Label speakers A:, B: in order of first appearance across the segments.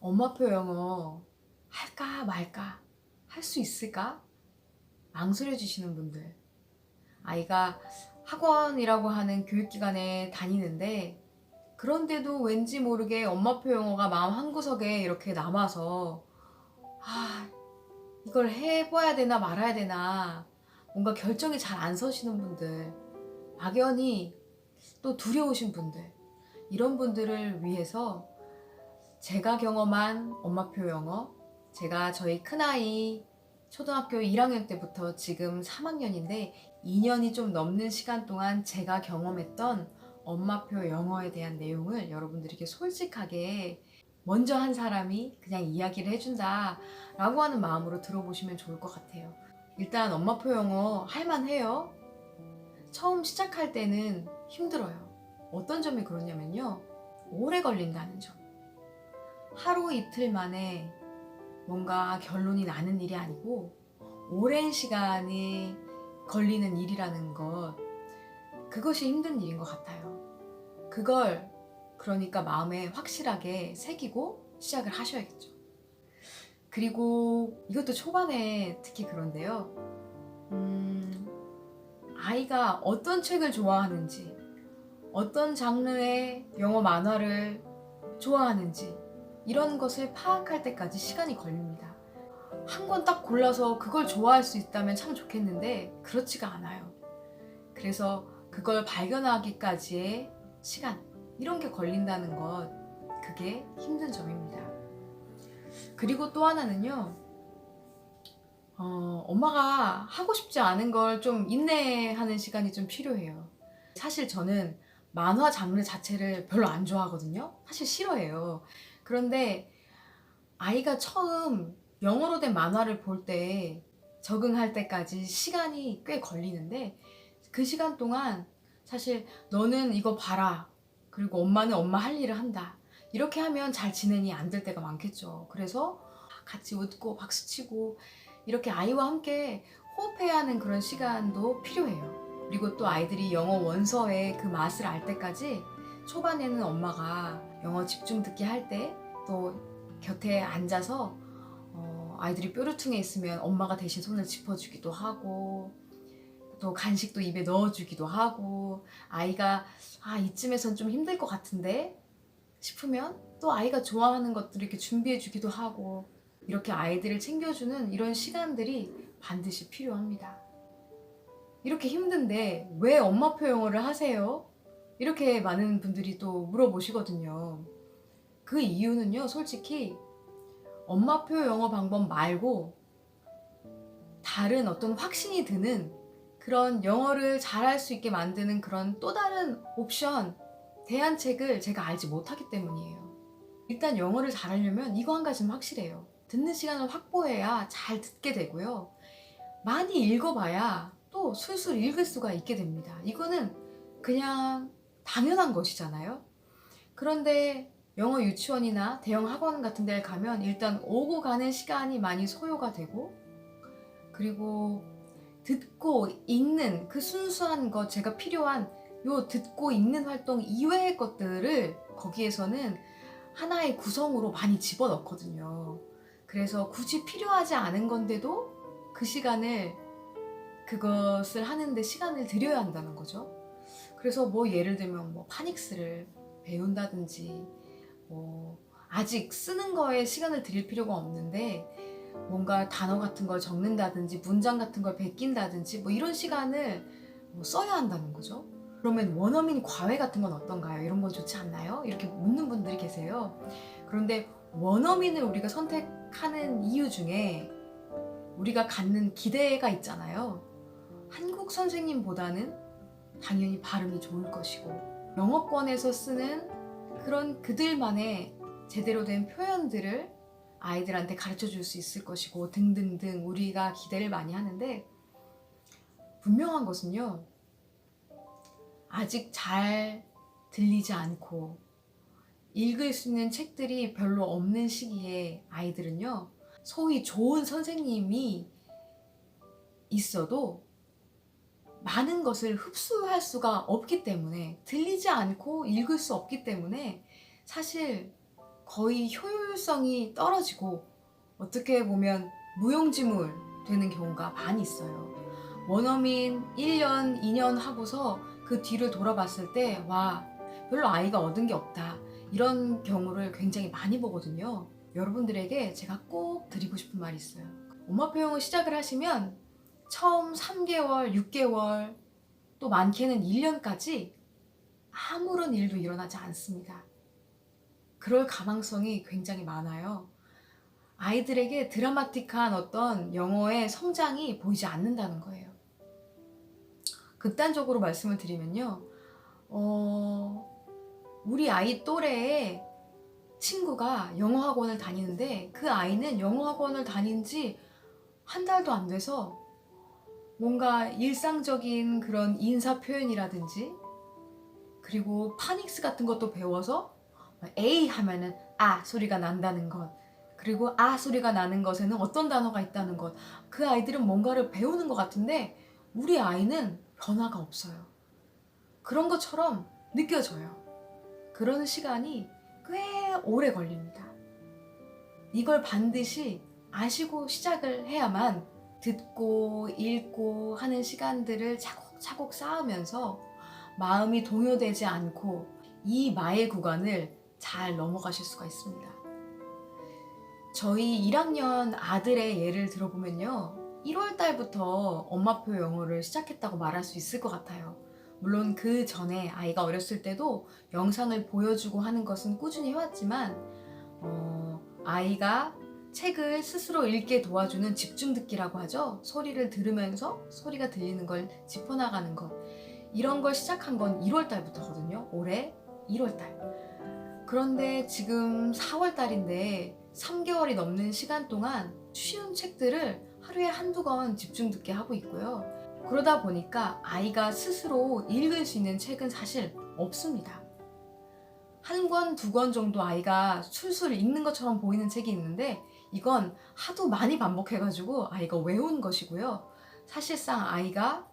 A: 엄마표 영어 할까 말까 할 수 있을까? 망설여지시는 분들. 아이가 학원이라고 하는 교육기관에 다니는데 그런데도 왠지 모르게 엄마표 영어가 마음 한구석에 이렇게 남아서 아 이걸 해봐야 되나 말아야 되나 뭔가 결정이 잘 안 서시는 분들 막연히 또 두려우신 분들 이런 분들을 위해서 제가 경험한 엄마표 영어 제가 저희 큰아이 초등학교 1학년 때부터 지금 3학년인데 2년이 좀 넘는 시간 동안 제가 경험했던 엄마표 영어에 대한 내용을 여러분들에게 솔직하게 먼저 한 사람이 그냥 이야기를 해준다 라고 하는 마음으로 들어보시면 좋을 것 같아요. 일단 엄마표 영어 할만해요. 처음 시작할 때는 힘들어요. 어떤 점이 그러냐면요. 오래 걸린다는 점. 하루 이틀 만에 뭔가 결론이 나는 일이 아니고 오랜 시간이 걸리는 일이라는 것. 그것이 힘든 일인 것 같아요. 그걸 그러니까 마음에 확실하게 새기고 시작을 하셔야겠죠. 그리고 이것도 초반에 특히 그런데요. 음, 아이가 어떤 책을 좋아하는지, 어떤 장르의 영어 만화를 좋아하는지, 이런 것을 파악할 때까지 시간이 걸립니다. 한 권 딱 골라서 그걸 좋아할 수 있다면 참 좋겠는데, 그렇지가 않아요. 그래서 그걸 발견하기까지의 시간, 이런 게 걸린다는 것, 그게 힘든 점입니다. 그리고 또 하나는요, 어, 엄마가 하고 싶지 않은 걸 좀 인내하는 시간이 좀 필요해요. 사실 저는 만화 장르 자체를 별로 안 좋아하거든요. 사실 싫어해요. 그런데 아이가 처음 영어로 된 만화를 볼 때 적응할 때까지 시간이 꽤 걸리는데 그 시간 동안 사실 너는 이거 봐라. 그리고 엄마는 엄마 할 일을 한다. 이렇게 하면 잘 지내니 안 될 때가 많겠죠. 그래서 같이 웃고 박수치고 이렇게 아이와 함께 호흡해야 하는 그런 시간도 필요해요. 그리고 또 아이들이 영어 원서의 그 맛을 알 때까지 초반에는 엄마가 영어 집중 듣기 할 때 또 곁에 앉아서 어, 아이들이 뾰루퉁에 있으면 엄마가 대신 손을 짚어주기도 하고 또 간식도 입에 넣어주기도 하고 아이가 아 이쯤에선 좀 힘들 것 같은데 싶으면 또 아이가 좋아하는 것들을 이렇게 준비해주기도 하고 이렇게 아이들을 챙겨주는 이런 시간들이 반드시 필요합니다. 이렇게 힘든데 왜 엄마표 영어를 하세요? 이렇게 많은 분들이 또 물어보시거든요. 그 이유는요, 솔직히 엄마표 영어 방법 말고 다른 어떤 확신이 드는 그런 영어를 잘할 수 있게 만드는 그런 또 다른 옵션, 대안책을 제가 알지 못하기 때문이에요. 일단 영어를 잘하려면 이거 한 가지는 확실해요. 듣는 시간을 확보해야 잘 듣게 되고요. 많이 읽어봐야 또 술술 읽을 수가 있게 됩니다. 이거는 그냥 당연한 것이잖아요. 그런데 영어 유치원이나 대형 학원 같은 데를 가면 일단 오고 가는 시간이 많이 소요가 되고 그리고 듣고 읽는 그 순수한 것 제가 필요한 요 듣고 읽는 활동 이외의 것들을 거기에서는 하나의 구성으로 많이 집어넣거든요. 그래서 굳이 필요하지 않은 건데도 그 시간을 그것을 하는데 시간을 들여야 한다는 거죠. 그래서 뭐 예를 들면 뭐 파닉스를 배운다든지 뭐 아직 쓰는 거에 시간을 들일 필요가 없는데 뭔가 단어 같은 걸 적는다든지 문장 같은 걸 베낀다든지 뭐 이런 시간을 뭐 써야 한다는 거죠. 그러면 원어민 과외 같은 건 어떤가요? 이런 건 좋지 않나요? 이렇게 묻는 분들이 계세요. 그런데 원어민을 우리가 선택하는 이유 중에 우리가 갖는 기대가 있잖아요. 한국 선생님보다는 당연히 발음이 좋을 것이고 영어권에서 쓰는 그런 그들만의 제대로 된 표현들을 아이들한테 가르쳐 줄 수 있을 것이고 등등등 우리가 기대를 많이 하는데 분명한 것은요. 아직 잘 들리지 않고 읽을 수 있는 책들이 별로 없는 시기에 아이들은요. 소위 좋은 선생님이 있어도 많은 것을 흡수할 수가 없기 때문에 들리지 않고 읽을 수 없기 때문에 사실 거의 효율성이 떨어지고 어떻게 보면 무용지물 되는 경우가 많이 있어요. 원어민 1년, 2년 하고서 그 뒤를 돌아봤을 때, 와, 별로 아이가 얻은 게 없다. 이런 경우를 굉장히 많이 보거든요. 여러분들에게 제가 꼭 드리고 싶은 말이 있어요. 엄마 표형을 시작을 하시면 처음 3개월, 6개월, 또 많게는 1년까지 아무런 일도 일어나지 않습니다. 그럴 가망성이 굉장히 많아요. 아이들에게 드라마틱한 어떤 영어의 성장이 보이지 않는다는 거예요. 극단적으로 말씀을 드리면요. 어, 우리 아이 또래의 친구가 영어 학원을 다니는데 그 아이는 영어 학원을 다닌 지 한 달도 안 돼서 뭔가 일상적인 그런 인사 표현이라든지 그리고 파닉스 같은 것도 배워서 A 하면은 아 소리가 난다는 것 그리고 아 소리가 나는 것에는 어떤 단어가 있다는 것 그 아이들은 뭔가를 배우는 것 같은데 우리 아이는 변화가 없어요. 그런 것처럼 느껴져요. 그런 시간이 꽤 오래 걸립니다. 이걸 반드시 아시고 시작을 해야만 듣고 읽고 하는 시간들을 차곡차곡 쌓으면서 마음이 동요되지 않고 이 마의 구간을 잘 넘어가실 수가 있습니다. 저희 1학년 아들의 예를 들어보면요. 1월 달부터 엄마표 영어를 시작했다고 말할 수 있을 것 같아요. 물론 그 전에 아이가 어렸을 때도 영상을 보여주고 하는 것은 꾸준히 해왔지만, 어, 아이가 책을 스스로 읽게 도와주는 집중 듣기라고 하죠. 소리를 들으면서 소리가 들리는 걸 짚어나가는 것. 이런 걸 시작한 건 1월 달부터거든요. 올해 1월 달. 그런데 지금 4월 달인데 3개월이 넘는 시간 동안 쉬운 책들을 하루에 한두 권 집중 듣게 하고 있고요. 그러다 보니까 아이가 스스로 읽을 수 있는 책은 사실 없습니다. 한 권, 두 권 정도 아이가 술술 읽는 것처럼 보이는 책이 있는데 이건 하도 많이 반복해가지고 아이가 외운 것이고요. 사실상 아이가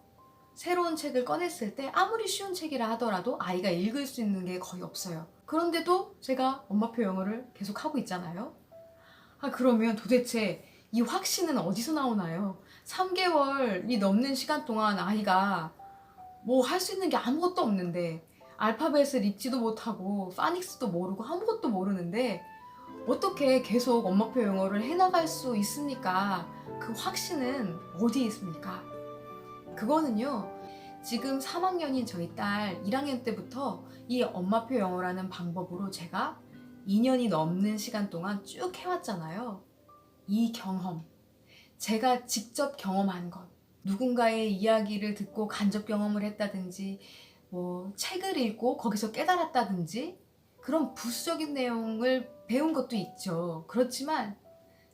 A: 새로운 책을 꺼냈을 때 아무리 쉬운 책이라 하더라도 아이가 읽을 수 있는 게 거의 없어요. 그런데도 제가 엄마표 영어를 계속 하고 있잖아요. 아, 그러면 도대체 이 확신은 어디서 나오나요? 3개월이 넘는 시간 동안 아이가 뭐 할 수 있는 게 아무것도 없는데 알파벳을 읽지도 못하고 파닉스도 모르고 아무것도 모르는데 어떻게 계속 엄마표 영어를 해나갈 수 있습니까? 그 확신은 어디에 있습니까? 그거는요, 지금 3학년인 저희 딸 1학년 때부터 이 엄마표 영어라는 방법으로 제가 2년이 넘는 시간 동안 쭉 해왔잖아요. 이 경험, 제가 직접 경험한 것, 누군가의 이야기를 듣고 간접 경험을 했다든지, 뭐 책을 읽고 거기서 깨달았다든지, 그런 부수적인 내용을 배운 것도 있죠. 그렇지만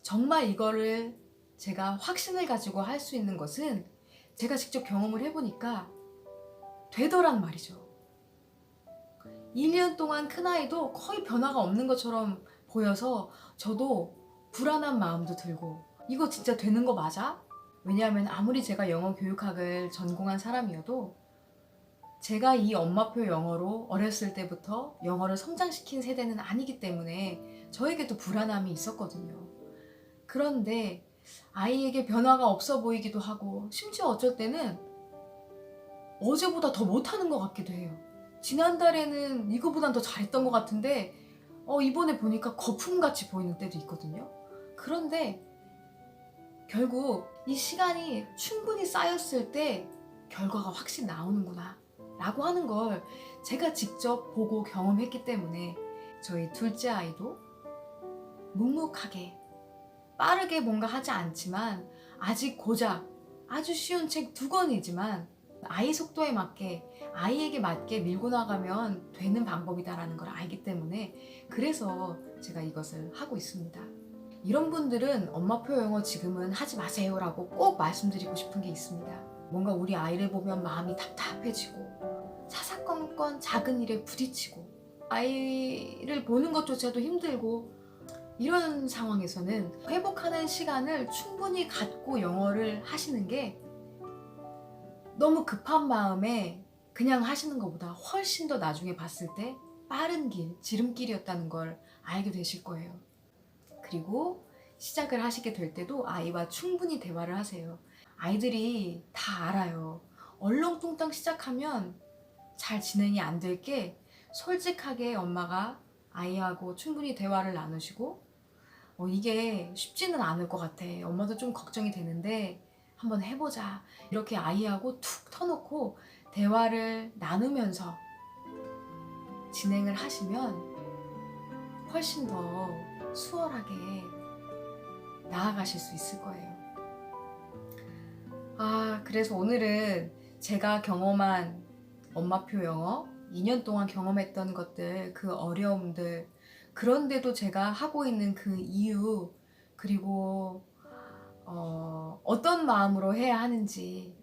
A: 정말 이거를 제가 확신을 가지고 할 수 있는 것은 제가 직접 경험을 해보니까 되더란 말이죠. 1년 동안 큰아이도 거의 변화가 없는 것처럼 보여서 저도 불안한 마음도 들고 이거 진짜 되는 거 맞아? 왜냐하면 아무리 제가 영어 교육학을 전공한 사람이어도 제가 이 엄마표 영어로 어렸을 때부터 영어를 성장시킨 세대는 아니기 때문에 저에게도 불안함이 있었거든요. 그런데 아이에게 변화가 없어 보이기도 하고 심지어 어쩔 때는 어제보다 더 못하는 것 같기도 해요. 지난달에는 이거보단 더 잘했던 것 같은데 어, 이번에 보니까 거품같이 보이는 때도 있거든요. 그런데 결국 이 시간이 충분히 쌓였을 때 결과가 확실히 나오는구나 라고 하는 걸 제가 직접 보고 경험했기 때문에 저희 둘째 아이도 묵묵하게 빠르게 뭔가 하지 않지만 아직 고작 아주 쉬운 책 두 권이지만 아이 속도에 맞게 아이에게 맞게 밀고 나가면 되는 방법이다라는 걸 알기 때문에 그래서 제가 이것을 하고 있습니다. 이런 분들은 엄마표 영어 지금은 하지 마세요라고 꼭 말씀드리고 싶은 게 있습니다. 뭔가 우리 아이를 보면 마음이 답답해지고 사사건건 작은 일에 부딪히고 아이를 보는 것조차도 힘들고 이런 상황에서는 회복하는 시간을 충분히 갖고 영어를 하시는 게 너무 급한 마음에 그냥 하시는 것보다 훨씬 더 나중에 봤을 때 빠른 길, 지름길이었다는 걸 알게 되실 거예요. 그리고 시작을 하시게 될 때도 아이와 충분히 대화를 하세요. 아이들이 다 알아요. 얼렁뚱땅 시작하면 잘 진행이 안 될 게 솔직하게 엄마가 아이하고 충분히 대화를 나누시고 어, 이게 쉽지는 않을 것 같아. 엄마도 좀 걱정이 되는데 한번 해보자. 이렇게 아이하고 툭 터놓고 대화를 나누면서 진행을 하시면 훨씬 더 수월하게 나아가실 수 있을 거예요. 아, 그래서 오늘은 제가 경험한 엄마표 영어, 2년 동안 경험했던 것들, 그 어려움들, 그런데도 제가 하고 있는 그 이유, 그리고 어, 어떤 마음으로 해야 하는지,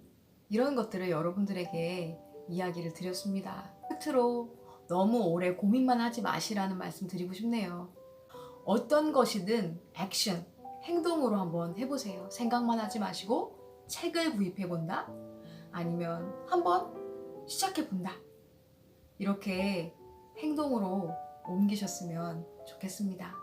A: 이런 것들을 여러분들에게 이야기를 드렸습니다. 끝으로 너무 오래 고민만 하지 마시라는 말씀 드리고 싶네요. 어떤 것이든 액션, 행동으로 한번 해보세요. 생각만 하지 마시고 책을 구입해 본다? 아니면 한번 시작해 본다. 이렇게 행동으로 옮기셨으면 좋겠습니다.